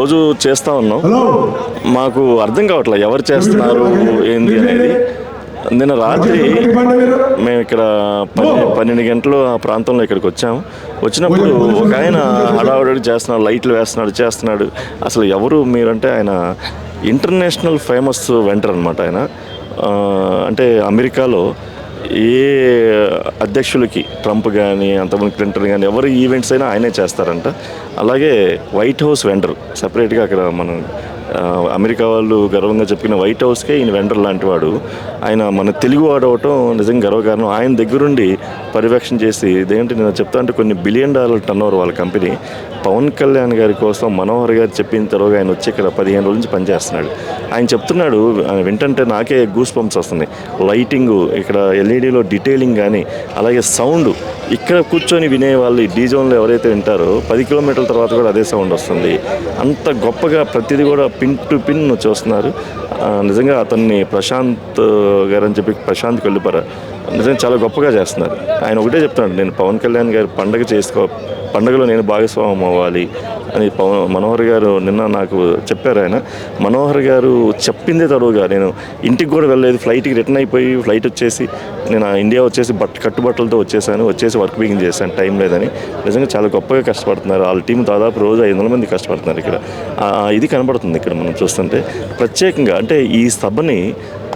రోజు చేస్తూ ఉన్నాం. మాకు అర్థం కావట్లేదు ఎవరు చేస్తున్నారు ఏంది అనేది. నిన్న రాత్రి మేము ఇక్కడ పన్నె పన్నెండు గంటలు ఆ ప్రాంతంలో ఇక్కడికి వచ్చాము వచ్చినప్పుడు ఒక ఆయన హడావుడి చేస్తున్నాడు లైట్లు వేస్తున్నాడు చేస్తున్నాడు. అసలు ఎవరు మీరంటే ఆయన ఇంటర్నేషనల్ ఫేమస్ వెంటర్ అనమాట ఆయన. అంటే అమెరికాలో ఏ అధ్యక్షులకి ట్రంప్ కానీ అంతమంది క్లింటన్ కానీ ఎవరు ఈవెంట్స్ అయినా ఆయనే చేస్తారంట. అలాగే వైట్ హౌస్ వెండర్ సపరేట్గా అక్కడ మనం అమెరికా వాళ్ళు గర్వంగా చెప్పిన వైట్ హౌస్కే ఈయన వెండర్ లాంటి వాడు ఆయన మన తెలుగు వాడు అవటం నిజంగా గర్వకారణం. ఆయన దగ్గరుండి పర్యవేక్షణ చేసి ఇదేంటి నేను చెప్తా అంటే కొన్ని బిలియన్ డాలర్ టర్న్ ఓవర్ వాళ్ళ కంపెనీ పవన్ కళ్యాణ్ గారి కోసం మనోహర్ గారు చెప్పిన తర్వాత ఆయన వచ్చి ఇక్కడ పదిహేను రోజుల నుంచి పనిచేస్తున్నాడు. ఆయన చెప్తున్నాడు ఆయన వింటంటే నాకే గూస్ పంప్స్ వస్తున్నాయి లైటింగ్ ఇక్కడ ఎల్ఈడిలో డీటెయిలింగ్ కానీ అలాగే సౌండ్ ఇక్కడ కూర్చొని వినే వాళ్ళు ఈ డీజోన్లో ఎవరైతే వింటారో పది కిలోమీటర్ల తర్వాత కూడా అదే సౌండ్ వస్తుంది. అంత గొప్పగా ప్రతిదీ కూడా పిన్ టు పిన్ చూస్తున్నారు నిజంగా అతన్ని ప్రశాంత్ గారని చెప్పి ప్రశాంత్ కొల్లిపర నిజంగా చాలా గొప్పగా చేస్తున్నారు. ఆయన ఒకటే చెప్తున్నాడు నేను పవన్ కళ్యాణ్ గారి పండగ చేసుకో పండగలో నేను భాగస్వామ్యం అవ్వాలి అని పవన్ మనోహర్ గారు నిన్న నాకు చెప్పారు ఆయన. మనోహర్ గారు చెప్పిందే తరువుగా నేను ఇంటికి కూడా వెళ్ళలేదు ఫ్లైట్కి రిటర్న్ అయిపోయి ఫ్లైట్ వచ్చేసి నేను ఆ ఇండియా వచ్చేసి బట్ కట్టుబట్టలతో వచ్చేసాను వచ్చేసి వర్క్ బిగిన్ చేశాను టైం లేదని. నిజంగా చాలా గొప్పగా కష్టపడుతున్నారు. వాళ్ళ టీం దాదాపు రోజు ఐదు వందల మంది కష్టపడుతున్నారు ఇక్కడ. ఇది కనబడుతుంది ఇక్కడ మనం చూస్తుంటే. ప్రత్యేకంగా అంటే ఈ సభని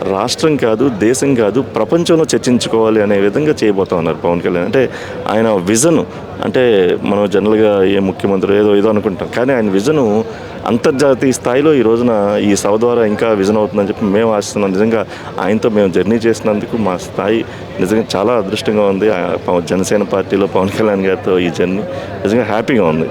రాష్ట్రం కాదు దేశం కాదు ప్రపంచంలో చర్చించుకోవాలి అనే విధంగా చేయబోతా ఉన్నారు పవన్ కళ్యాణ్. అంటే ఆయన విజన్ అంటే మనం జనరల్గా ఏ ముఖ్యమంత్రి ఏదో ఏదో అనుకుంటాం కానీ ఆయన విజను అంతర్జాతీయ స్థాయిలో ఈ రోజున ఈ సభ ద్వారా ఇంకా విజన్ అవుతుందని చెప్పి మేము ఆశిస్తున్నాం. నిజంగా ఆయనతో మేము జర్నీ చేసినందుకు మా స్థాయి నిజంగా చాలా అదృష్టంగా ఉంది. ఆ జనసేన పార్టీలో పవన్ కళ్యాణ్ గారితో ఈ జర్నీ నిజంగా హ్యాపీగా ఉంది.